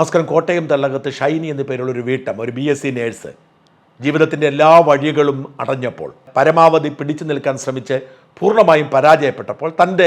നമസ്കാരം. കോട്ടയം തള്ളകത്ത് ഷൈനി എന്ന പേരുള്ള ഒരു വീട്ടം ഒരു ബി എസ് സി നേഴ്സ് ജീവിതത്തിന്റെ എല്ലാ വഴികളും അടഞ്ഞപ്പോൾ പരമാവധി പിടിച്ചു നിൽക്കാൻ ശ്രമിച്ച് പൂർണമായും പരാജയപ്പെട്ടപ്പോൾ തന്റെ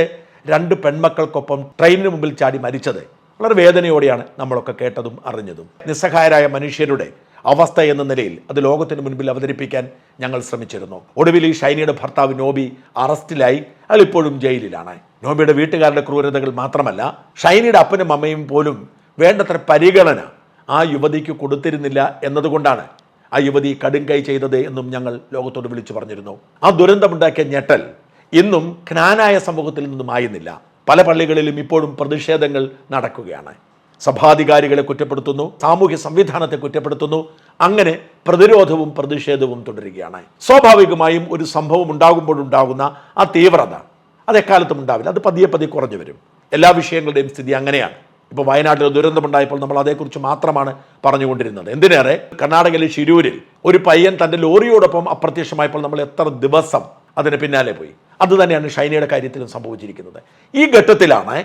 രണ്ട് പെൺമക്കൾക്കൊപ്പം ട്രെയിനിന് മുമ്പിൽ ചാടി മരിച്ചത് വളരെ വേദനയോടെയാണ് നമ്മളൊക്കെ കേട്ടതും അറിഞ്ഞതും. നിസ്സഹായരായ മനുഷ്യരുടെ അവസ്ഥ എന്ന നിലയിൽ അത് ലോകത്തിന് മുൻപിൽ അവതരിപ്പിക്കാൻ ഞങ്ങൾ ശ്രമിച്ചിരുന്നു. ഒടുവിൽ ഈ ഷൈനിയുടെ ഭർത്താവ് നോബി അറസ്റ്റിലായി. അയാൾ ഇപ്പോഴും ജയിലിലാണ്. നോബിയുടെ വീട്ടുകാരുടെ ക്രൂരതകൾ മാത്രമല്ല ഷൈനിയുടെ അപ്പനും അമ്മയും പോലും വേണ്ടത്ര പരിഗണന ആ യുവതിക്ക് കൊടുത്തിരുന്നില്ല എന്നതുകൊണ്ടാണ് ആ യുവതി കടുങ്കൈ ചെയ്തത് എന്നും ഞങ്ങൾ ലോകത്തോട് വിളിച്ചു പറഞ്ഞിരുന്നു. ആ ദുരന്തമുണ്ടാക്കിയ ഞെട്ടൽ ഇന്നും ജ്ഞാനായ സമൂഹത്തിൽ നിന്നും ആയിരുന്നില്ല പല പള്ളികളിലും ഇപ്പോഴും പ്രതിഷേധങ്ങൾ നടക്കുകയാണ്. സഭാധികാരികളെ കുറ്റപ്പെടുത്തുന്നു സാമൂഹ്യ സംവിധാനത്തെ കുറ്റപ്പെടുത്തുന്നു അങ്ങനെ പ്രതിരോധവും പ്രതിഷേധവും തുടരുകയാണ്. സ്വാഭാവികമായും ഒരു സംഭവം ഉണ്ടാകുമ്പോഴുണ്ടാകുന്ന ആ തീവ്രത അത് എക്കാലത്തും ഉണ്ടാവില്ല. അത് പതിയെ പതിയെ കുറഞ്ഞു വരും. എല്ലാ വിഷയങ്ങളുടെയും സ്ഥിതി അങ്ങനെയാണ്. ഇപ്പോൾ വയനാട്ടിൽ ദുരന്തമുണ്ടായപ്പോൾ നമ്മൾ അതേക്കുറിച്ച് മാത്രമാണ് പറഞ്ഞുകൊണ്ടിരുന്നത്. എന്തിനേറെ? കർണാടകയിലെ ഷിരൂരിൽ ഒരു പയ്യൻ തന്റെ ലോറിയോടൊപ്പം അപ്രത്യക്ഷമായപ്പോൾ നമ്മൾ എത്ര ദിവസം അതിന് പിന്നാലെ പോയി. അതുതന്നെയാണ് ഷൈനയുടെ കാര്യത്തിലും സംഭവിച്ചിരിക്കുന്നത്. ഈ ഘട്ടത്തിലാണ്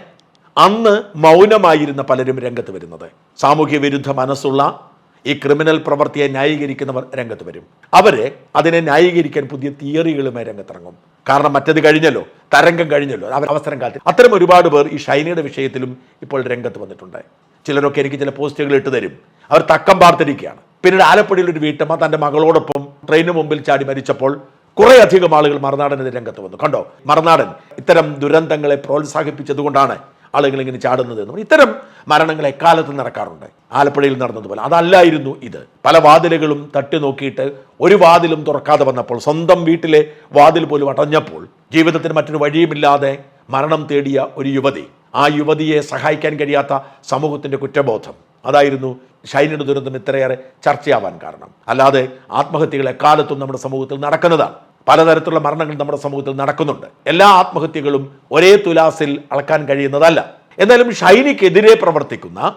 അന്ന് മൗനമായിരുന്ന പലരും രംഗത്ത് വരുന്നത്. സാമൂഹ്യ വിരുദ്ധ മനസ്സുള്ള ഈ ക്രിമിനൽ പ്രവൃത്തിയെ ന്യായീകരിക്കുന്നവർ രംഗത്ത് വരും. അവരെ അതിനെ ന്യായീകരിക്കാൻ പുതിയ തിയറികളുമായി രംഗത്തിറങ്ങും. കാരണം മറ്റത് കഴിഞ്ഞല്ലോ തരംഗം കഴിഞ്ഞല്ലോ അവർ അവസരം കാത്തി അത്തരം ഒരുപാട് പേർ ഈ ഷൈനയുടെ വിഷയത്തിലും ഇപ്പോൾ രംഗത്ത് വന്നിട്ടുണ്ട്. ചിലരൊക്കെ എനിക്ക് ചില പോസ്റ്റുകൾ ഇട്ട് തരും. അവർ തക്കം പാർത്തിരിക്കുകയാണ്. പിന്നീട് ആലപ്പുഴയിൽ ഒരു വീട്ടമ്മ തന്റെ മകളോടൊപ്പം ട്രെയിനിന് മുമ്പിൽ ചാടി മരിച്ചപ്പോൾ കുറേ അധികം ആളുകൾ മറുനാടനെതിരെ രംഗത്ത് വന്നു. കണ്ടോ? മറുനാടൻ ഇത്തരം ദുരന്തങ്ങളെ പ്രോത്സാഹിപ്പിച്ചതുകൊണ്ടാണ് ആളുകൾ ഇങ്ങനെ ചാടുന്നത് എന്ന്. ഇത്തരം മരണങ്ങൾ എക്കാലത്ത് നടക്കാറുണ്ട്. ആലപ്പുഴയിൽ നടന്നതുപോലെ. അതല്ലായിരുന്നു ഇത്. പല വാതിലുകളും തട്ടി നോക്കിയിട്ട് ഒരു വാതിലും തുറക്കാതെ വന്നപ്പോൾ സ്വന്തം വീട്ടിലെ വാതിൽ പോലും അടഞ്ഞപ്പോൾ ജീവിതത്തിന് മറ്റൊരു വഴിയുമില്ലാതെ മരണം തേടിയ ഒരു യുവതി. ആ യുവതിയെ സഹായിക്കാൻ കഴിയാത്ത സമൂഹത്തിന്റെ കുറ്റബോധം. അതായിരുന്നു ഷൈനയുടെ ദുരന്തം ഇത്രയേറെ ചർച്ചയാവാൻ കാരണം. അല്ലാതെ ആത്മഹത്യകൾ എക്കാലത്തും നമ്മുടെ സമൂഹത്തിൽ നടക്കുന്നതാണ്. പലതരത്തിലുള്ള മരണങ്ങൾ നമ്മുടെ സമൂഹത്തിൽ നടക്കുന്നുണ്ട്. എല്ലാ ആത്മഹത്യകളും ഒരേ തുലാസിൽ അളക്കാൻ കഴിയുന്നതല്ല. എന്നാലും ഷൈനിക്കെതിരെ പ്രവർത്തിക്കുന്ന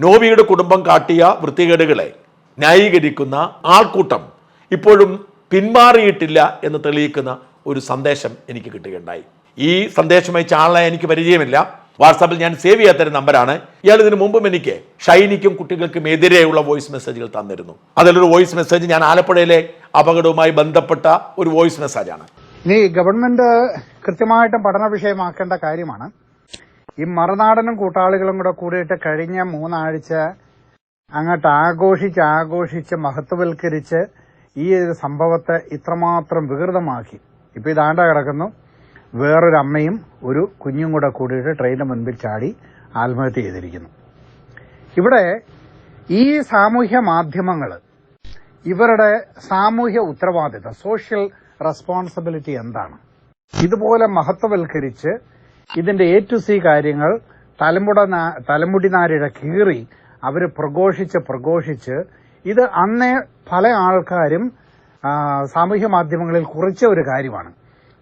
നോബിയുടെ കുടുംബം കാട്ടിയ വൃത്തികേടുകളെ ന്യായീകരിക്കുന്ന ആൾക്കൂട്ടം ഇപ്പോഴും പിന്മാറിയിട്ടില്ല എന്ന് തെളിയിക്കുന്ന ഒരു സന്ദേശം എനിക്ക് കിട്ടുകയുണ്ടായി. ഈ സന്ദേശമായി ചാളെ എനിക്ക് പരിചയമില്ല. വാട്സാപ്പിൽ ഞാൻ സേവ് ചെയ്യാത്തൊരു നമ്പറാണ്. ഇയാൾ ഇതിനു മുമ്പും എനിക്ക് ഷൈനിക്കും കുട്ടികൾക്കും എതിരെയുള്ള വോയിസ് മെസ്സേജുകൾ തന്നിരുന്നു. അതിലൊരു വോയിസ് മെസ്സേജ് ഞാൻ ആലപ്പുഴയിലെ അപകടവുമായി ബന്ധപ്പെട്ട ഒരു വോയിസ് മെസ്സേജാണ്. ഇനി ഗവൺമെന്റ് കൃത്യമായിട്ടും പഠന വിഷയമാക്കേണ്ട കാര്യമാണ്. ഈ മറുനാടനും കൂട്ടാളികളും കൂടെ കൂടിയിട്ട് കഴിഞ്ഞ മൂന്നാഴ്ച അങ്ങോട്ട് ആഘോഷിച്ച് ആഘോഷിച്ച് മഹത്വവൽക്കരിച്ച് ഈ ഒരു സംഭവത്തെ ഇത്രമാത്രം വികൃതമാക്കി. ഇപ്പൊ ഇതാണ്ട കിടക്കുന്നു. വേറൊരു അമ്മയും ഒരു കുഞ്ഞും കൂടെ കൂടിയിട്ട് ട്രെയിനിന് മുൻപിൽ ചാടി ആത്മഹത്യ ചെയ്തിരിക്കുന്നു. ഇവിടെ ഈ സാമൂഹ്യ മാധ്യമങ്ങൾ ഇവരുടെ സാമൂഹ്യ ഉത്തരവാദിത്തം സോഷ്യൽ റെസ്പോൺസിബിലിറ്റി എന്താണ്? ഇതുപോലെ മഹത്വവൽക്കരിച്ച് ഇതിന്റെ എ ടു സി കാര്യങ്ങൾ തലമുട തലമുടി നാരിഴ കീറി അവർ പ്രഘോഷിച്ച് പ്രഘോഷിച്ച് ഇത് അന്നേ പല ആൾക്കാരും സാമൂഹ്യ മാധ്യമങ്ങളിൽ കുറിച്ച ഒരു കാര്യമാണ്.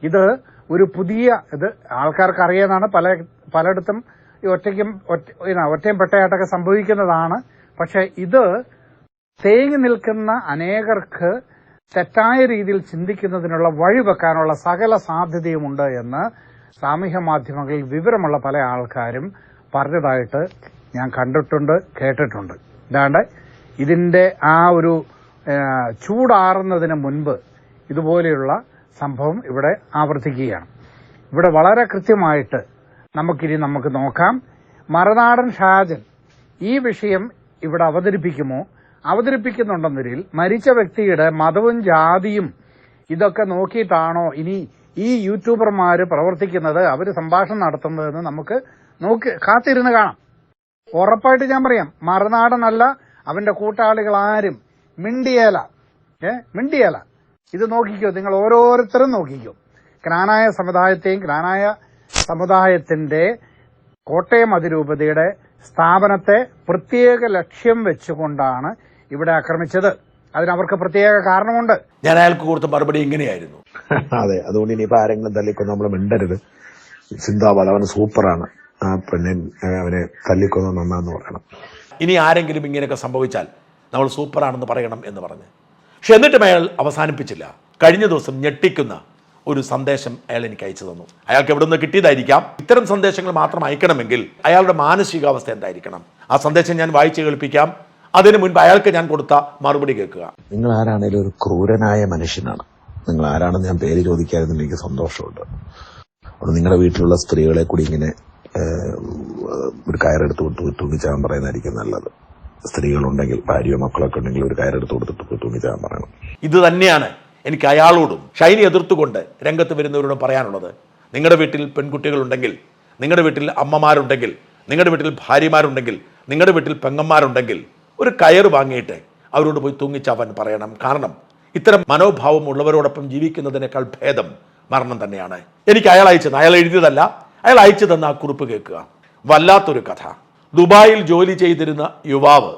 ഇത് ഒരു പുതിയ ഇത് ആൾക്കാർക്ക് അറിയാനാണ് പല പലയിടത്തും ഒറ്റയ്ക്കും ഒറ്റയും പെട്ടയായിട്ടൊക്കെ സംഭവിക്കുന്നതാണ്. പക്ഷെ ഇത് തേങ്ങി നിൽക്കുന്ന അനേകർക്ക് തെറ്റായ രീതിയിൽ ചിന്തിക്കുന്നതിനുള്ള വഴി വെക്കാനുള്ള സകല സാധ്യതയുമുണ്ട് എന്ന് സാമൂഹ്യ മാധ്യമങ്ങളിൽ വിവരമുള്ള പല ആൾക്കാരും പറഞ്ഞതായിട്ട് ഞാൻ കണ്ടിട്ടുണ്ട് കേട്ടിട്ടുണ്ട്. ഇതാണ്ട് ഇതിന്റെ ആ ഒരു ചൂടാറുന്നതിന് മുൻപ് ഇതുപോലെയുള്ള സംഭവം ഇവിടെ ആവർത്തിക്കുകയാണ്. ഇവിടെ വളരെ കൃത്യമായിട്ട് നമുക്കിനി നമുക്ക് നോക്കാം. മറനാടൻ ഷാജൻ ഈ വിഷയം ഇവിടെ അവതരിപ്പിക്കുമോ? അവതരിപ്പിക്കുന്നുണ്ടെന്നൊരിൽ മരിച്ച വ്യക്തിയുടെ മതവും ജാതിയും ഇതൊക്കെ നോക്കിയിട്ടാണോ ഇനി ഈ യൂട്യൂബർമാര് പ്രവർത്തിക്കുന്നത് അവർ സംഭാഷണം നടത്തുന്നതെന്ന് നമുക്ക് നോക്കി കാത്തിരുന്ന് കാണാം. ഉറപ്പായിട്ട് ഞാൻ പറയാം മറുനാടനല്ല അവന്റെ കൂട്ടാളികൾ ആരും മിണ്ടിയേല. ഏ? മിണ്ടിയേല. ഇത് നോക്കിക്കോ നിങ്ങൾ ഓരോരുത്തരും നോക്കിക്കോ. ക്നാനായ സമുദായത്തെയും ക്നാനായ സമുദായത്തിന്റെ കോട്ടയം അതിരൂപതയുടെ സ്ഥാപനത്തെ പ്രത്യേക ലക്ഷ്യം വെച്ചുകൊണ്ടാണ് ഇവിടെ ആക്രമിച്ചത്. അതിനവർക്ക് പ്രത്യേക കാരണമുണ്ട്. ഞാൻ അയാൾക്ക് കൊടുത്ത മറുപടി ഇങ്ങനെയായിരുന്നു. അതെ അതുകൊണ്ട് ഇനി ഇനിയിപ്പോ ആരെങ്കിലും തല്ലിക്കൊന്ന് നമ്മൾ മിണ്ടരുത്. സിന്ദാബാദ് അവന് സൂപ്പറാണ്. ആ പെണ്ണിൻ അവനെ തല്ലിക്കൊന്ന് നന്നാന്ന് പറയണം. ഇനി ആരെങ്കിലും ഇങ്ങനെയൊക്കെ സംഭവിച്ചാൽ നമ്മൾ സൂപ്പറാണെന്ന് പറയണം എന്ന് പറഞ്ഞ്. പക്ഷെ എന്നിട്ടും അയാൾ അവസാനിപ്പിച്ചില്ല. കഴിഞ്ഞ ദിവസം ഞെട്ടിക്കുന്ന ഒരു സന്ദേശം അയാൾ എനിക്ക് അയച്ചു തന്നു. അയാൾക്ക് എവിടെ നിന്ന് കിട്ടിയതായിരിക്കാം. ഇത്തരം സന്ദേശങ്ങൾ മാത്രം അയക്കണമെങ്കിൽ അയാളുടെ മാനസികാവസ്ഥ എന്തായിരിക്കണം? ആ സന്ദേശം ഞാൻ വായിച്ചു കേൾപ്പിക്കാം. അതിനു മുൻപ് അയാൾക്ക് ഞാൻ കൊടുത്ത മറുപടി കേൾക്കുക. നിങ്ങൾ ആരാണേലും ഒരു ക്രൂരനായ മനുഷ്യനാണ്. നിങ്ങൾ ആരാണെന്ന് ഞാൻ പേര് ചോദിക്കാതെ എനിക്ക് സന്തോഷമുണ്ട്. നിങ്ങളുടെ വീട്ടിലുള്ള സ്ത്രീകളെ കൂടി ഇങ്ങനെ ഒരു കയറെടുത്ത് കൊടുത്ത് തൂങ്ങിച്ചാൻ പറയുന്നതായിരിക്കും നല്ലത്. സ്ത്രീകളുണ്ടെങ്കിൽ ഭാര്യയോ മക്കളൊക്കെ ഉണ്ടെങ്കിൽ ഒരു കയറെടുത്ത് കൊടുത്തിട്ട് പോയി തരാൻ പറയണം. ഇത് തന്നെയാണ് എനിക്ക് അയാളോടും ഷൈനി എതിർത്തുകൊണ്ട് രംഗത്ത് വരുന്നവരോടും പറയാനുള്ളത്. നിങ്ങളുടെ വീട്ടിൽ പെൺകുട്ടികളുണ്ടെങ്കിൽ നിങ്ങളുടെ വീട്ടിൽ അമ്മമാരുണ്ടെങ്കിൽ നിങ്ങളുടെ വീട്ടിൽ ഭാര്യമാരുണ്ടെങ്കിൽ നിങ്ങളുടെ വീട്ടിൽ പെങ്ങന്മാരുണ്ടെങ്കിൽ ഒരു കയറ് വാങ്ങിയിട്ട് അവരോട് പോയി തൂങ്ങിച്ചാവാൻ പറയണം. കാരണം ഇത്തരം മനോഭാവം ഉള്ളവരോടൊപ്പം ജീവിക്കുന്നതിനേക്കാൾ ഭേദം മരണം തന്നെയാണ്. എനിക്ക് അയാൾ അയച്ചത്. അയാൾ എഴുതിയതല്ല. അയാൾ അയച്ചു തന്ന ആ കുറിപ്പ് കേൾക്കുക. വല്ലാത്തൊരു കഥ. ദുബായിൽ ജോലി ചെയ്തിരുന്ന യുവാവ്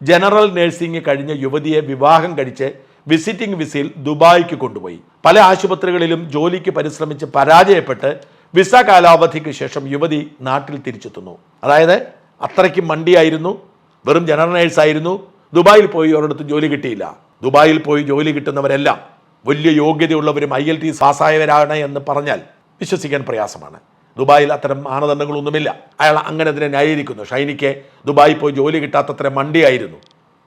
ജനറൽ നഴ്സിംഗ് കഴിഞ്ഞ യുവതിയെ വിവാഹം കഴിച്ച് വിസിറ്റിംഗ് വിസയിൽ ദുബായിക്ക് കൊണ്ടുപോയി. പല ആശുപത്രികളിലും ജോലിക്ക് പരിശ്രമിച്ച് പരാജയപ്പെട്ട് വിസ കാലാവധിക്ക് ശേഷം യുവതി നാട്ടിൽ തിരിച്ചെത്തുന്നു. അതായത് അത്രയ്ക്കും മണ്ടിയായിരുന്നു വെറും ജനറൽ നേഴ്സായിരുന്നു. ദുബായിൽ പോയി ഒരിടത്ത് ജോലി കിട്ടിയില്ല. ദുബായിൽ പോയി ജോലി കിട്ടുന്നവരെല്ലാം വലിയ യോഗ്യതയുള്ളവരും ഐ എൽ ടി പാസ്സായവരാണ് എന്ന് പറഞ്ഞാൽ വിശ്വസിക്കാൻ പ്രയാസമാണ്. ദുബായിൽ അത്തരം മാനദണ്ഡങ്ങളൊന്നുമില്ല. അയാൾ അങ്ങനെ അതിനെ ന്യായീകരിക്കുന്നു. ഷൈനിക്ക് ദുബായിൽ പോയി ജോലി കിട്ടാത്തത്ര മണ്ടിയായിരുന്നു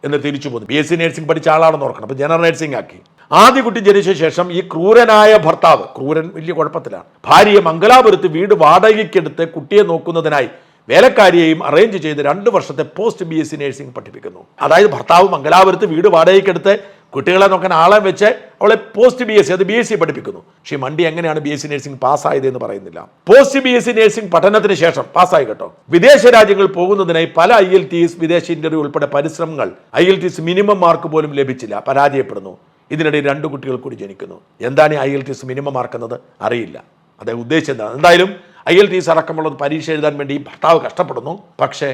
എന്ന് തിരിച്ചു പോന്നു. ബി എസ് സി നേഴ്സിംഗ് പഠിച്ച ആളാണെന്ന് ഓർക്കണം. അപ്പോൾ ജനറൽ നേഴ്സിംഗ് ആക്കി. ആദ്യ കുട്ടി ജനിച്ച ശേഷം ഈ ക്രൂരനായ ഭർത്താവ് ക്രൂരൻ വലിയ കുഴപ്പത്തിലാണ്. ഭാര്യയെ മംഗലാപുരത്ത് വീട് വാടകയ്ക്കെടുത്ത് കുട്ടിയെ നോക്കുന്നതിനായി വേലക്കാരിയെയും അറേഞ്ച് ചെയ്ത് രണ്ട് വർഷത്തെ post B S C nursing പഠിപ്പിക്കുന്നു. അതായത് ഭർത്താവ് മംഗലാപുരത്ത് വീട് വാടകയ്ക്കെടുത്ത് കുട്ടികളെ നോക്കാൻ ആളെ വെച്ച് അവളെ പോസ്റ്റ് ബി എസ് സി അത് ബി എസ് സി പഠിപ്പിക്കുന്നു. പക്ഷേ മണ്ടി എങ്ങനെയാണ് ബി എസ് സി നഴ്സിംഗ് പാസ്സായത് എന്ന് പറയുന്നില്ല. Post B S C nursing പഠനത്തിന് ശേഷം പാസ്സായി കേട്ടോ. വിദേശ രാജ്യങ്ങൾ പോകുന്നതിനായി പല ഐ എൽ ടി എസ് വിദേശ ഇന്റർവ്യൂ ഉൾപ്പെടെ പരിശ്രമങ്ങൾ I L T S minimum mark പോലും ലഭിച്ചില്ല പരാജയപ്പെടുന്നു. ഇതിനിടെ രണ്ട് കുട്ടികൾ കൂടി ജനിക്കുന്നു. എന്താണ് I L T S minimum mark എന്നത്? അറിയില്ല. അദ്ദേഹം എന്താണ്? എന്തായാലും ഐ എൽ ടി എസ് അടക്കമുള്ള പരീക്ഷ എഴുതാൻ വേണ്ടി ഭർത്താവ് കഷ്ടപ്പെടുന്നു. പക്ഷേ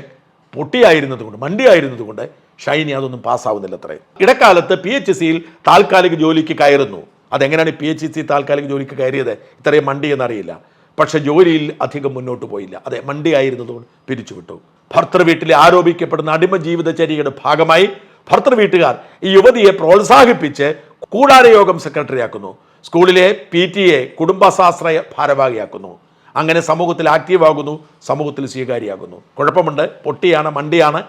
പൊട്ടിയായിരുന്നത് കൊണ്ട് മണ്ടിയായിരുന്നത് കൊണ്ട് ഷൈനി അതൊന്നും പാസ്സാവുന്നില്ല അത്രേ ഇടക്കാലത്ത് പി എച്ച് സിയിൽ താൽക്കാലിക ജോലിക്ക് കയറുന്നു. അതെങ്ങനെയാണ് പി എച്ച് സി താൽക്കാലിക ജോലിക്ക് കയറിയത്? ഇത്രയും മണ്ടി എന്നറിയില്ല. പക്ഷെ ജോലിയിൽ അധികം മുന്നോട്ട് പോയില്ല. അതെ മണ്ടി ആയിരുന്നതുകൊണ്ട് പിരിച്ചുവിട്ടു. ഭർത്തൃ വീട്ടിലെ ആരോപിക്കപ്പെടുന്ന അടിമ ജീവിതചര്യയുടെ ഭാഗമായി ഭർത്തൃ വീട്ടുകാർ ഈ യുവതിയെ പ്രോത്സാഹിപ്പിച്ച് കൂടാരയോഗം സെക്രട്ടറിയാക്കുന്നു. സ്കൂളിലെ പി ടി എ കുടുംബശാസ്ത്ര ഭാരവാഹിയാക്കുന്നു. അങ്ങനെ സമൂഹത്തിൽ ആക്റ്റീവാകുന്നു സമൂഹത്തിൽ സ്വീകാര്യമാകുന്നു കുഴപ്പമുണ്ട്? പൊട്ടിയാണ് മണ്ടിയാണ്.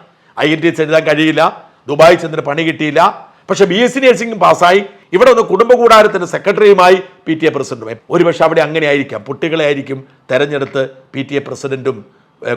ഐ എൻ ടി എസ് എഴുതാൻ കഴിയില്ല ദുബായ് ചെന്നിട്ട് പണി കിട്ടിയില്ല. പക്ഷെ ബി എസ് സി നഴ്സിംഗ് പാസ്സായി. ഇവിടെ ഒന്ന് കുടുംബ കൂടാരത്തിന്റെ സെക്രട്ടറിയുമായി പി ടി എ പ്രസിഡന്റുമായി ഒരുപക്ഷെ അവിടെ അങ്ങനെ ആയിരിക്കാം കുട്ടികളെ ആയിരിക്കും തെരഞ്ഞെടുത്ത് പി ടി എ പ്രസിഡന്റും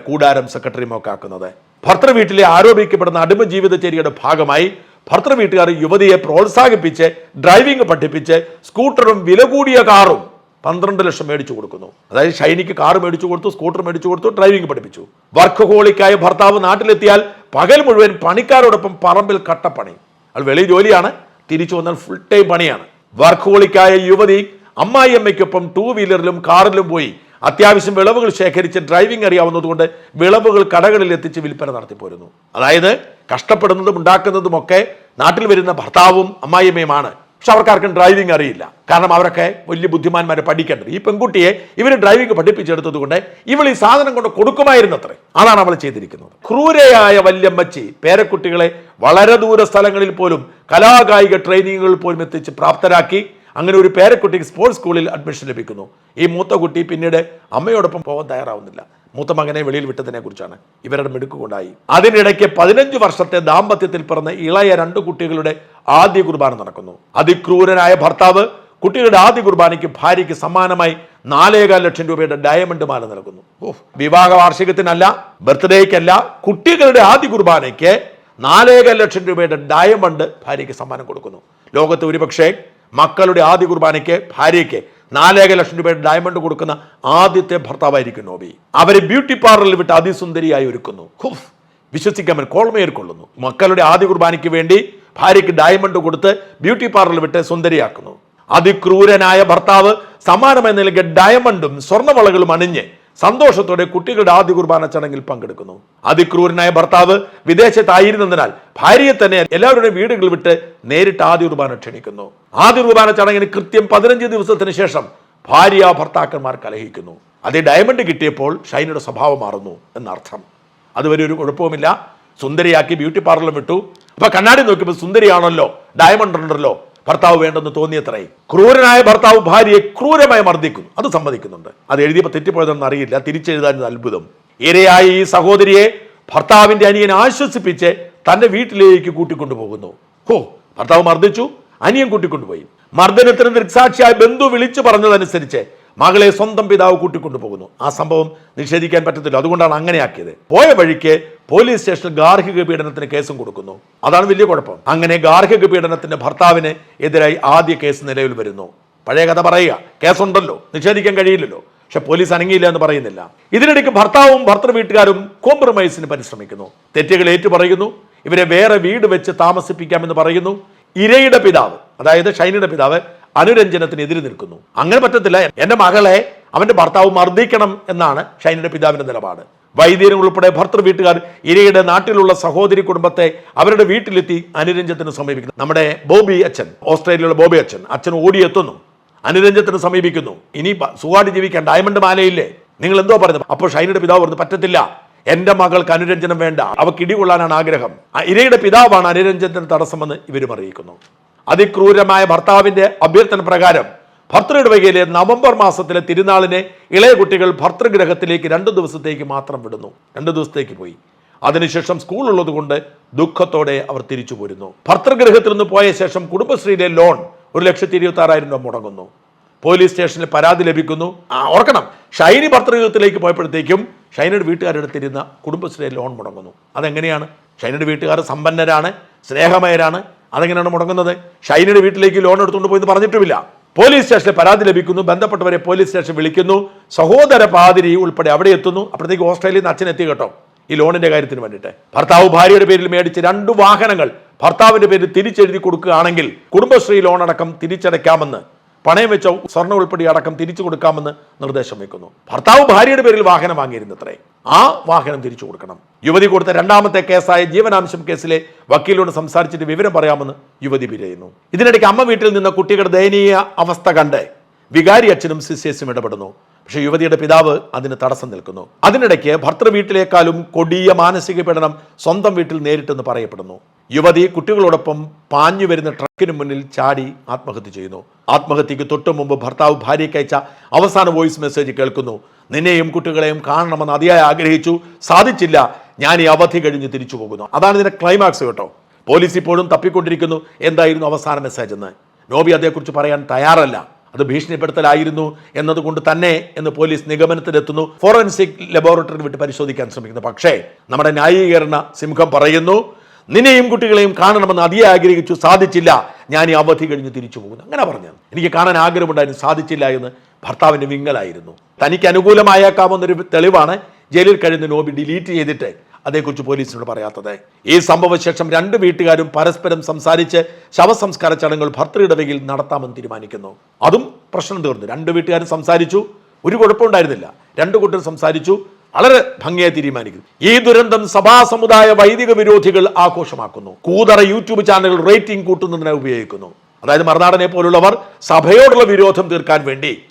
കൂടാരം സെക്രട്ടറിയും ഒക്കെ ആക്കുന്നത്. ഭർത്തൃ വീട്ടിലെ ആരോപിക്കപ്പെടുന്ന അടിമ ജീവിതചര്യയുടെ ഭാഗമായി ഭർത്തൃ വീട്ടുകാർ യുവതിയെ പ്രോത്സാഹിപ്പിച്ച് ഡ്രൈവിംഗ് പഠിപ്പിച്ച് സ്കൂട്ടറും വില കൂടിയ കാറും പന്ത്രണ്ട് ലക്ഷം മേടിച്ചു കൊടുക്കുന്നു. അതായത് ഷൈനിക്ക് കാർ മേടിച്ചു കൊടുത്തു സ്കൂട്ടർ മേടിച്ചു കൊടുത്തു ഡ്രൈവിംഗ് പഠിപ്പിച്ചു. വർക്ക് ഹോളിക്കായ ഭർത്താവ് നാട്ടിലെത്തിയാൽ പകൽ മുഴുവൻ പണിക്കാരോടൊപ്പം പറമ്പിൽ കട്ടപ്പണി. അത് വെളി ജോലിയാണ് തിരിച്ചു വന്നാൽ ഫുൾ ടൈം പണിയാണ്. വർക്ക് ഹോളിക്കായ യുവതി അമ്മായിയമ്മയ്ക്കൊപ്പം ടൂ വീലറിലും കാറിലും പോയി. അത്യാവശ്യം വിളവുകൾ ശേഖരിച്ച് ഡ്രൈവിംഗ് അറിയാവുന്നതുകൊണ്ട് വിളവുകൾ കടകളിൽ എത്തിച്ച് വിൽപ്പന നടത്തിപ്പോരുന്നു അതായത് കഷ്ടപ്പെടുന്നതും ഉണ്ടാക്കുന്നതും ഒക്കെ നാട്ടിൽ വരുന്ന ഭർത്താവും അമ്മായിയമ്മയുമാണ്. പക്ഷെ അവർക്കാർക്കും ഡ്രൈവിംഗ് അറിയില്ല. കാരണം അവരൊക്കെ വലിയ ബുദ്ധിമാന്മാരെ പഠിക്കേണ്ടത്. ഈ പെൺകുട്ടിയെ ഇവർ ഡ്രൈവിംഗ് പഠിപ്പിച്ചെടുത്തത് കൊണ്ട് ഇവൾ ഈ സാധനം കൊണ്ട് കൊടുക്കുമായിരുന്നു അതാണ് അവൾ ചെയ്തിരിക്കുന്നത്. ക്രൂരയായ വല്യമ്മച്ചി പേരക്കുട്ടികളെ വളരെ ദൂര സ്ഥലങ്ങളിൽ പോലും കലാകായിക ട്രെയിനിങ്ങുകളിൽ പോലും എത്തിച്ച് പ്രാപ്തരാക്കി അങ്ങനെ ഒരു പേരക്കുട്ടിക്ക് സ്പോർട്സ് സ്കൂളിൽ അഡ്മിഷൻ ലഭിക്കുന്നു. ഈ മൂത്ത കുട്ടി പിന്നീട് അമ്മയോടൊപ്പം പോകാൻ തയ്യാറാവുന്നില്ല. മൂത്ത മകനെ വെളിയിൽ വിട്ടതിനെ കുറിച്ചാണ് ഇവരുടെ മിടുക്കുകൊണ്ടായി. അതിനിടയ്ക്ക് പതിനഞ്ച് വർഷത്തെ ദാമ്പത്യത്തിൽ പിറന്ന ഇളയ രണ്ട് കുട്ടികളുടെ ആദ്യ കുർബാന നടക്കുന്നു. അതിക്രൂരനായ ഭർത്താവ് കുട്ടികളുടെ ആദ്യ കുർബാനയ്ക്ക് ഭാര്യയ്ക്ക് സമ്മാനമായി നാലേകാൽ ലക്ഷം രൂപയുടെ ഡയമണ്ട് മാല നൽകുന്നു. വിവാഹ വാർഷികത്തിനല്ല ബർത്ത്ഡേക്കല്ല കുട്ടികളുടെ ആദ്യ കുർബാനയ്ക്ക് നാലേകാൽ ലക്ഷം രൂപയുടെ ഡയമണ്ട് ഭാര്യയ്ക്ക് സമ്മാനം കൊടുക്കുന്നു. ലോകത്ത് ഒരുപക്ഷേ മക്കളുടെ ആദ്യ കുർബാനയ്ക്ക് ഭാര്യയ്ക്ക് നാലേക ലക്ഷം രൂപയുടെ ഡയമണ്ട് കൊടുക്കുന്ന ആദ്യത്തെ ഭർത്താവായിരിക്കും നോബി. അവരെ ബ്യൂട്ടി പാർലറിൽ വിട്ട് അതിസുന്ദരിയായി ഒരുക്കുന്നു. ഹുഫ്, വിശ്വസിക്കാൻ പറ്റും കോൾമയേർക്കൊള്ളുന്നു മക്കളുടെ ആദ്യ കുർബാനയ്ക്ക് വേണ്ടി ഭാര്യയ്ക്ക് ഡയമണ്ട് കൊടുത്ത് ബ്യൂട്ടി പാർലറിൽ വിട്ട് സുന്ദരിയാക്കുന്നു. അതിക്രൂരനായ ഭർത്താവ് സമാനമായ നിലയ്ക്ക് ഡയമണ്ടും സ്വർണവളകളും അണിഞ്ഞ് സന്തോഷത്തോടെ കുട്ടികളുടെ ആദ്യ കുർബാന ചടങ്ങിൽ പങ്കെടുക്കുന്നു. അതിക്രൂരനായ ഭർത്താവ് വിദേശത്തായിരുന്നതിനാൽ ഭാര്യയെ തന്നെ എല്ലാവരുടെയും വീടുകൾ വിട്ട് നേരിട്ട് ആദ്യ കുർബാന ക്ഷണിക്കുന്നു. ആദ്യ കുർബാന ചടങ്ങിന് കൃത്യം പതിനഞ്ച് ദിവസത്തിന് ശേഷം ഭാര്യ ഭർത്താക്കന്മാർ കലഹിക്കുന്നു. അതേ ഡയമണ്ട് കിട്ടിയപ്പോൾ ഷൈനയുടെ സ്വഭാവം മാറുന്നു എന്നർത്ഥം. അതുവരെ ഒരു കുഴപ്പവുമില്ല. സുന്ദരിയാക്കി ബ്യൂട്ടി പാർലർ വിട്ടു. അപ്പൊ കണ്ണാടി നോക്കിയപ്പോൾ സുന്ദരിയാണല്ലോ ഡയമണ്ട് ഉണ്ടല്ലോ. ഭർത്താവ് വേണ്ടെന്ന് തോന്നിയത്രേ. ക്രൂരനായ ഭർത്താവ് ഭാര്യയെ ക്രൂരമായി മർദ്ദിക്കുന്നു. അത് സമ്മതിക്കുന്നുണ്ട്. അത് എഴുതിയപ്പോൾ തെറ്റിപ്പോയതെന്ന് അറിയില്ല. തിരിച്ചെഴുതാൻ അത്ഭുതം. ഇരയായ ഈ സഹോദരിയെ ഭർത്താവിന്റെ അനിയനെ ആശ്വസിപ്പിച്ച് തന്റെ വീട്ടിലേക്ക് കൂട്ടിക്കൊണ്ടുപോകുന്നു. ഹോ ഭർത്താവ് മർദ്ദിച്ചു. അനിയൻ കൂട്ടിക്കൊണ്ടുപോയി. മർദ്ദനത്തിന് ദൃക്സാക്ഷിയായ ബന്ധു വിളിച്ചു പറഞ്ഞതനുസരിച്ച് മകളെ സ്വന്തം പിതാവ് കൂട്ടിക്കൊണ്ടുപോകുന്നു. ആ സംഭവം നിഷേധിക്കാൻ പറ്റത്തില്ല. അതുകൊണ്ടാണ് അങ്ങനെയാക്കിയത്. പോയ വഴിക്ക് പോലീസ് സ്റ്റേഷനിൽ ഗാർഹിക പീഡനത്തിന് കേസും കൊടുക്കുന്നു. അതാണ് വലിയ കുഴപ്പം. അങ്ങനെ ഗാർഹിക പീഡനത്തിന്റെ ഭർത്താവിന് എതിരായി ആദ്യ കേസ് നിലവിൽ വരുന്നു. പഴയ കഥ പറയുക. കേസുണ്ടല്ലോ. നിഷേധിക്കാൻ കഴിയില്ലല്ലോ. പക്ഷെ പോലീസ് അനങ്ങിയില്ല എന്ന് പറയുന്നില്ല. ഇതിനിടയ്ക്ക് ഭർത്താവും ഭർത്തൃ വീട്ടുകാരും കോംപ്രമൈസിന് പരിശ്രമിക്കുന്നു. തെറ്റുകൾ ഏറ്റുപറയുന്നു. ഇവരെ വേറെ വീട് വെച്ച് താമസിപ്പിക്കാമെന്ന് പറയുന്നു. ഇരയുടെ പിതാവ് അതായത് ഷൈനിയുടെ പിതാവ് അനുരഞ്ജനത്തിന് എതിര് നിൽക്കുന്നു. അങ്ങനെ പറ്റത്തില്ല. എന്റെ മകളെ അവന്റെ ഭർത്താവ് മർദ്ദിക്കണം എന്നാണ് ഷൈനിയുടെ പിതാവിന്റെ നിലപാട്. വൈദ്യരും ഉൾപ്പെടെ ഭർത്തൃ വീട്ടുകാർ ഇരയുടെ നാട്ടിലുള്ള സഹോദരി കുടുംബത്തെ അവരുടെ വീട്ടിലെത്തി അനുരഞ്ജത്തിന് സമീപിക്കുന്നു. നമ്മുടെ ബോബി അച്ഛൻ ഓസ്ട്രേലിയയിലുള്ള ബോബി അച്ഛൻ അച്ഛൻ ഓടിയെത്തുന്നു. അനുരഞ്ജത്തിന് സമീപിക്കുന്നു. ഇനി സുഖാടി ജീവിക്കാൻ ഡയമണ്ട് മാലയില്ലേ? നിങ്ങൾ എന്തോ പറയുന്നത് അപ്പോൾ ഷൈനയുടെ പിതാവ് പറഞ്ഞു പറ്റത്തില്ല. എന്റെ മകൾക്ക് അനുരഞ്ജനം വേണ്ട. അവക്ക് ഇടികൊള്ളാനാണ് ആഗ്രഹം. ഇരയുടെ പിതാവാണ് അനുരഞ്ജനത്തിന് തടസ്സമെന്ന് ഇവരും അറിയിക്കുന്നു. അതിക്രൂരമായ ഭർത്താവിന്റെ അഭ്യർത്ഥന പ്രകാരം ഭർത്തൃഇടവകയിലെ നവംബർ മാസത്തിലെ തിരുനാളിനെ ഇളയ കുട്ടികൾ ഭർത്തൃഗ്രഹത്തിലേക്ക് രണ്ട് ദിവസത്തേക്ക് മാത്രം വിടുന്നു. രണ്ട് ദിവസത്തേക്ക് പോയി. അതിനുശേഷം സ്കൂൾ ഉള്ളതുകൊണ്ട് ദുഃഖത്തോടെ അവർ തിരിച്ചു പോരുന്നു. ഭർത്തൃഗ്രഹത്തിൽ നിന്ന് പോയ ശേഷം കുടുംബശ്രീയിലെ ലോൺ ഒരു ലക്ഷത്തി ഇരുപത്തി ആറായിരം രൂപ മുടങ്ങുന്നു. പോലീസ് സ്റ്റേഷനിൽ പരാതി ലഭിക്കുന്നു. ഓർക്കണം ഷൈനി ഭർത്തൃഗൃഹത്തിലേക്ക് പോയപ്പോഴത്തേക്കും ഷൈനയുടെ വീട്ടുകാരെടുത്തിരുന്ന കുടുംബശ്രീ ലോൺ മുടങ്ങുന്നു. അതെങ്ങനെയാണ്? ഷൈനയുടെ വീട്ടുകാർ സമ്പന്നരാണ് സ്നേഹമയരാണ്. അതെങ്ങനെയാണ് മുടങ്ങുന്നത്? ഷൈനയുടെ വീട്ടിലേക്ക് ലോൺ എടുത്തുകൊണ്ട് പോയി എന്ന് പറഞ്ഞിട്ടുമില്ല. പോലീസ് സ്റ്റേഷനിൽ പരാതി ലഭിക്കുന്നു. ബന്ധപ്പെട്ടവരെ പോലീസ് സ്റ്റേഷൻ വിളിക്കുന്നു. സഹോദര പാതിരി ഉൾപ്പെടെ അവിടെ എത്തുന്നു. അപ്പോഴത്തേക്ക് ഓസ്ട്രേലിയയിൽ നിന്ന് അച്ഛൻ എത്തി കേട്ടോ. ഈ ലോണിന്റെ കാര്യത്തിന് വേണ്ടിയിട്ട്. ഭർത്താവ് ഭാര്യയുടെ പേരിൽ മേടിച്ച് രണ്ട് വാഹനങ്ങൾ ഭർത്താവിന്റെ പേരിൽ തിരിച്ചെഴുതി കൊടുക്കുകയാണെങ്കിൽ കുടുംബശ്രീ ലോൺ അടക്കം തിരിച്ചടയ്ക്കാമെന്ന് പണയം വെച്ച സ്വർണ ഉൾപ്പെടെ അടക്കം തിരിച്ചു കൊടുക്കാമെന്ന് നിർദ്ദേശം വെക്കുന്നു ഭർത്താവ് ഭാര്യയുടെ പേരിൽ വാഹനം വാങ്ങിയിരുന്നത്രേ. ആ വാഹനം തിരിച്ചു കൊടുക്കണം. യുവതി കൊടുത്ത രണ്ടാമത്തെ കേസായ ജീവനാംശം കേസിലെ വക്കീലോട് സംസാരിച്ചിട്ട് വിവരം പറയാമെന്ന് യുവതി പിരയുന്നു ഇതിനിടയ്ക്ക് അമ്മ വീട്ടിൽ നിന്ന് കുട്ടികളുടെ ദയനീയ അവസ്ഥ കണ്ട് വികാരി അച്ഛനും സിസ്റ്റേഴ്സും ഇടപെടുന്നു. പക്ഷേ യുവതിയുടെ പിതാവ് അതിന് തടസ്സം നിൽക്കുന്നു. അതിനിടയ്ക്ക് ഭർത്തൃ വീട്ടിലേക്കാളും കൊടിയ മാനസിക പീഡനം സ്വന്തം വീട്ടിൽ നേരിട്ടെന്ന് പറയപ്പെടുന്നു. യുവതി കുട്ടികളോടൊപ്പം പാഞ്ഞു വരുന്ന ട്രക്കിന് മുന്നിൽ ചാടി ആത്മഹത്യ ചെയ്യുന്നു. ആത്മഹത്യക്ക് തൊട്ടു മുമ്പ് ഭർത്താവ് ഭാര്യയ്ക്ക് അയച്ച അവസാന വോയിസ് മെസ്സേജ് കേൾക്കുന്നു. നിന്നെയും കുട്ടികളെയും കാണണമെന്ന് അതിയായി ആഗ്രഹിച്ചു. സാധിച്ചില്ല. ഞാൻ ഈ അവധി കഴിഞ്ഞ് തിരിച്ചു പോകുന്നു. അതാണ് ഇതിന്റെ ക്ലൈമാക്സ് കേട്ടോ. പോലീസ് ഇപ്പോഴും തപ്പിക്കൊണ്ടിരിക്കുന്നു. എന്തായിരുന്നു അവസാന മെസ്സേജ് എന്ന്? നോബി അതേക്കുറിച്ച് പറയാൻ തയ്യാറല്ല. അത് ഭീഷണിപ്പെടുത്തലായിരുന്നു എന്നതുകൊണ്ട് തന്നെ എന്ന് പോലീസ് നിഗമനത്തിലെത്തുന്നു. ഫോറൻസിക് ലബോറട്ടറി വിട്ട് പരിശോധിക്കാൻ ശ്രമിക്കുന്നു. പക്ഷേ നമ്മുടെ ന്യായീകരണ സിംഹം പറയുന്നു നിന്നെയും കുട്ടികളെയും കാണണമെന്ന് അതിയെ ആഗ്രഹിച്ചു. സാധിച്ചില്ല. ഞാൻ ഈ അവധി കഴിഞ്ഞ് തിരിച്ചു പോകുന്നു. അങ്ങനെ പറഞ്ഞു എനിക്ക് കാണാൻ ആഗ്രഹമുണ്ടായിരുന്നു. സാധിച്ചില്ല എന്ന്. ഭർത്താവിന്റെ വിങ്ങലായിരുന്നു. തനിക്ക് അനുകൂലമായേക്കാവുന്നൊരു തെളിവാണ് ജയിലിൽ കഴിയുന്ന നോബി ഡിലീറ്റ് ചെയ്തിട്ട് അതേക്കുറിച്ച് പോലീസിനോട് പറയാത്തത്. ഈ സംഭവശേഷം രണ്ട് വീട്ടുകാരും പരസ്പരം സംസാരിച്ച് ശവസംസ്കാര ചടങ്ങുകൾ ഭർത്തൃയിടവകയിൽ നടത്താമെന്ന് തീരുമാനിക്കുന്നു. അതും പ്രശ്നം തീർന്നു. രണ്ട് വീട്ടുകാരും സംസാരിച്ചു. ഒരു കുഴപ്പമുണ്ടായിരുന്നില്ല. രണ്ടു കൂട്ടർ സംസാരിച്ചു. വളരെ ഭംഗിയായി തീരുമാനിക്കുന്നു. ഈ ദുരന്തം സഭാ സമുദായ വൈദിക വിരോധികൾ ആഘോഷമാക്കുന്നു. കൂതറ യൂട്യൂബ് ചാനലുകൾ റേറ്റിംഗ് കൂട്ടുന്നതിനായി ഉപയോഗിക്കുന്നു. അതായത് മറുനാടനെ പോലുള്ളവർ സഭയോടുള്ള വിരോധം തീർക്കാൻ വേണ്ടി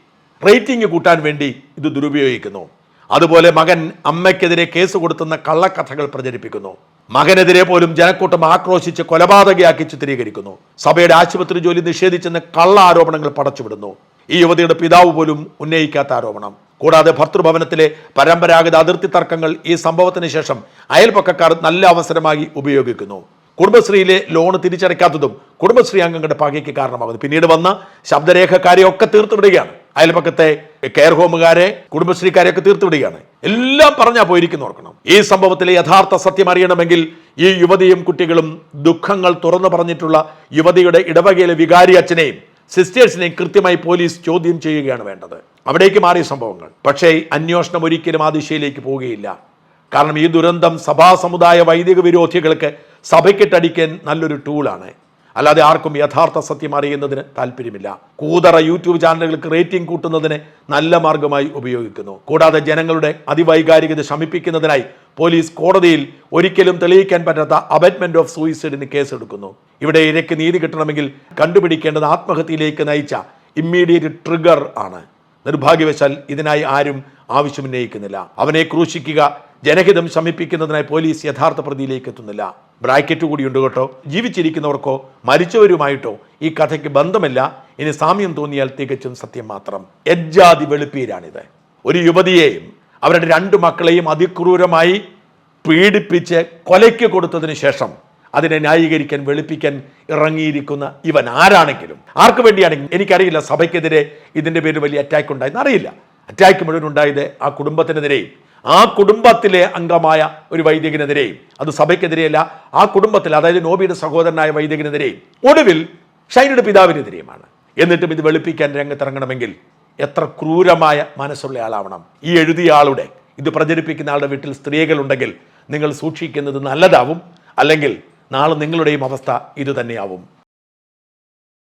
റേറ്റിംഗ് കൂട്ടാൻ വേണ്ടി ഇത് ദുരുപയോഗിക്കുന്നു. അതുപോലെ മകൻ അമ്മയ്ക്കെതിരെ കേസ് കൊടുത്തുന്ന കള്ളക്കഥകൾ പ്രചരിപ്പിക്കുന്നു. മകനെതിരെ പോലും ജനക്കൂട്ടം ആക്രോശിച്ച് കൊലപാതകയാക്കി ചിത്രീകരിക്കുന്നു. സഭയുടെ ആശുപത്രി ജോലി നിഷേധിച്ചെന്ന് കള്ള ആരോപണങ്ങൾ പടച്ചുവിടുന്നു. ഈ യുവതിയുടെ പിതാവ് പോലും ഉന്നയിക്കാത്ത ആരോപണം. കൂടാതെ ഭർത്തൃഭവനത്തിലെ പരമ്പരാഗത അതിർത്തി തർക്കങ്ങൾ ഈ സംഭവത്തിന് ശേഷം അയൽപക്കക്കാർ നല്ല അവസരമായി ഉപയോഗിക്കുന്നു. കുടുംബശ്രീയിലെ ലോൺ തിരിച്ചടയ്ക്കാത്തതും കുടുംബശ്രീ അംഗങ്ങളുടെ പകയ്ക്ക് കാരണമാകുന്നു. പിന്നീട് വന്ന ശബ്ദരേഖക്കാരെയൊക്കെ തീർത്തു വിടുകയാണ് അയൽപക്കത്തെ കെയർ ഹോമുകാരെ കുടുംബശ്രീക്കാരെയൊക്കെ തീർത്തു വിടുകയാണ് എല്ലാം പറഞ്ഞാ പോയിരിക്കുന്നു ഓർക്കണം. ഈ സംഭവത്തിലെ യഥാർത്ഥ സത്യം അറിയണമെങ്കിൽ ഈ യുവതിയും കുട്ടികളും ദുഃഖങ്ങൾ തുറന്നു പറഞ്ഞിട്ടുള്ള യുവതിയുടെ ഇടവകയിലെ വികാരി അച്ഛനെയും സിസ്റ്റേഴ്സിനെയും കൃത്യമായി പോലീസ് ചോദ്യം ചെയ്യുകയാണ് വേണ്ടത്. അവിടേക്ക് മാറിയ സംഭവങ്ങൾ. പക്ഷേ അന്വേഷണം ഒരിക്കലും ആ ദിശയിലേക്ക് പോവുകയില്ല. കാരണം ഈ ദുരന്തം സഭാ സമുദായ വൈദിക വിരോധികൾക്ക് സഭയ്ക്കിട്ടടിക്കാൻ നല്ലൊരു ടൂളാണ് അല്ലാതെ ആർക്കും യഥാർത്ഥ സത്യം അറിയുന്നതിന് താല്പര്യമില്ല. കൂതറ യൂട്യൂബ് ചാനലുകൾക്ക് റേറ്റിംഗ് കൂട്ടുന്നതിന് നല്ല മാർഗമായി ഉപയോഗിക്കുന്നു. കൂടാതെ ജനങ്ങളുടെ അതിവൈകാരികത ശമിപ്പിക്കുന്നതിനായി പോലീസ് കോടതിയിൽ ഒരിക്കലും തെളിയിക്കാൻ പറ്റാത്ത അബറ്റ്മെന്റ് ഓഫ് സൂയിസൈഡിന് കേസെടുക്കുന്നു. ഇവിടെ ഇരയ്ക്ക് നീതി കിട്ടണമെങ്കിൽ കണ്ടുപിടിക്കേണ്ടത് ആത്മഹത്യയിലേക്ക് നയിച്ച ഇമ്മീഡിയറ്റ് ട്രിഗർ ആണ്. നിർഭാഗ്യവശാൽ ഇതിനായി ആരും ആവശ്യമുന്നയിക്കുന്നില്ല അവനെ ക്രൂശിക്കുക ജനഹിതം ശമിപ്പിക്കുന്നതിനായി പോലീസ് യഥാർത്ഥ പ്രതിയിലേക്ക് എത്തുന്നില്ല. ബ്രാക്കറ്റ് കൂടിയുണ്ട് കേട്ടോ. ജീവിച്ചിരിക്കുന്നവർക്കോ മരിച്ചവരുമായിട്ടോ ഈ കഥയ്ക്ക് ബന്ധമില്ല. ഇനി സാമ്യം തോന്നിയാൽ തികച്ചും സത്യം മാത്രം. എജ്ജാതി വെളുപ്പീരാണിത്. ഒരു യുവതിയെയും അവരുടെ രണ്ട് മക്കളെയും അതിക്രൂരമായി പീഡിപ്പിച്ച് കൊലയ്ക്ക് കൊടുത്തതിന് ശേഷം അതിനെ ന്യായീകരിക്കാൻ വെളുപ്പിക്കാൻ ഇറങ്ങിയിരിക്കുന്ന ഇവൻ ആരാണെങ്കിലും? ആർക്ക് വേണ്ടിയാണെങ്കിലും? എനിക്കറിയില്ല. സഭയ്ക്കെതിരെ ഇതിന്റെ പേരിൽ വലിയ അറ്റാക്ക് ഉണ്ടായെന്ന് അറിയില്ല അറ്റാക്ക് മുഴുവൻ ഉണ്ടായത് ആ കുടുംബത്തിനെതിരെയും ആ കുടുംബത്തിലെ അംഗമായ ഒരു വൈദികനെതിരെയും അത് സഭയ്ക്കെതിരെയല്ല ആ കുടുംബത്തിൽ അതായത് നോബിയുടെ സഹോദരനായ വൈദികനെതിരെയും ഒടുവിൽ ഷൈനയുടെ പിതാവിനെതിരെയുമാണ്. എന്നിട്ടും ഇത് വെളുപ്പിക്കാൻ രംഗത്തിറങ്ങണമെങ്കിൽ എത്ര ക്രൂരമായ മനസ്സുള്ള ആളാവണം. ഈ എഴുതിയ ആളുടെ ഇത് പ്രചരിപ്പിക്കുന്ന ആളുടെ വീട്ടിൽ സ്ത്രീകളുണ്ടെങ്കിൽ നിങ്ങൾ സൂക്ഷിക്കുന്നത് നല്ലതാവും അല്ലെങ്കിൽ നാളെ നിങ്ങളുടെയും അവസ്ഥ ഇത് തന്നെയാവും